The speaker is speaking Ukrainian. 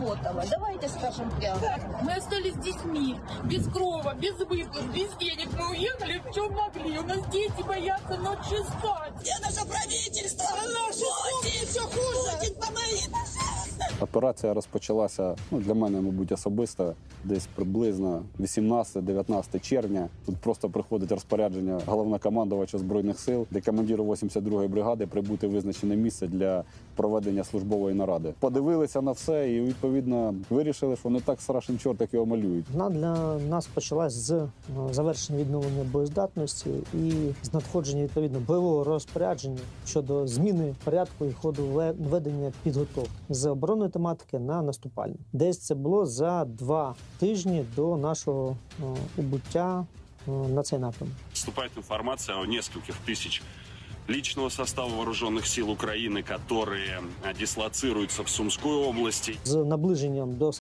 Болотова. Давайте скажем прямо. Мы остались с детьми, без крова, без выплат, без денег. Мы уехали в чем могли. У нас дети боятся ночью спать. Где наше правительство? Операція розпочалася ну, для мене, мабуть, особисто десь приблизно 18-19 червня. Тут просто приходить розпорядження головнокомандувача збройних сил, де командиру 82-ї бригади прибути визначене місце для проведення службової наради. Подивилися на все і відповідно вирішили, що не так страшен чорт, як його малюють. Вона для нас почалась з е, завершення відновлення боєздатності і з надходження відповідно бойового розпорядження щодо зміни порядку і ходу ведення підготовки з оборонної тематики на наступальну. Десь це було за два тижні до нашого е, убуття е, на цей напрямок. Поступает информация о нескольких тысяч личного состава вооруженных сил Украины, которые а, дислоцируются в Сумской области. З наближенням до